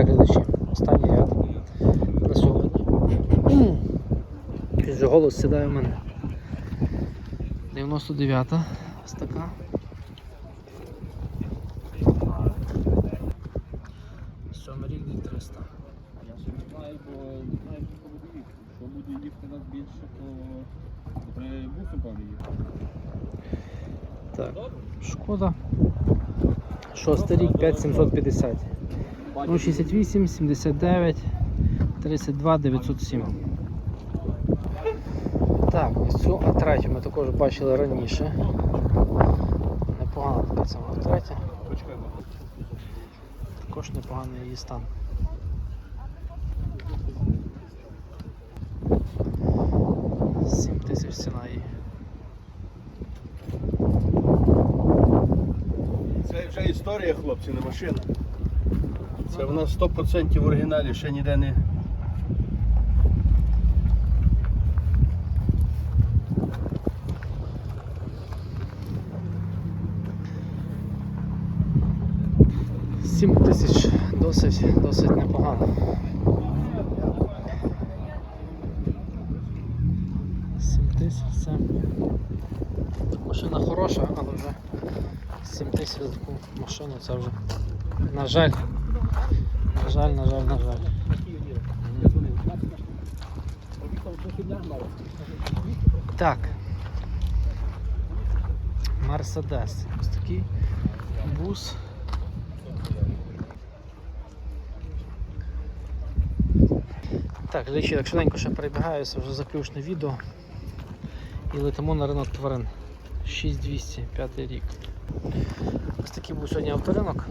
Так, глядачі, останній ряд на сьогодні. Вже голос сідає в мене. 99-та ось така. Сьомий рік 300. Я ще не знаю, бо не знаю, що буде їхати. Що буде їхати нас більше, то треба бусом певно їхати. Так, шкода. Шостий рік 5750. Ну, 68, 79, 32, 907. Так, ось цю А3 ми також бачили раніше. Непогана така сама А3. Також непоганий її стан. Сім тисяч ціна її. Це вже історія, хлопці, не машина. Це в нас 100% в оригіналі, ще ніде не. Сім тисяч досить, досить непогано. Сім тисяч це машина хороша, але вже 7 тисяч таку машину це вже. На жаль. На жаль, на жаль, на жаль. Так. Мерседес. Ось такий бус. Так, глядачі, так швиденько ще перебігаюся, вже заключне відео. І летимо на ринок тварин. 6200, п'ятий рік. Ось такий був сьогодні авторинок.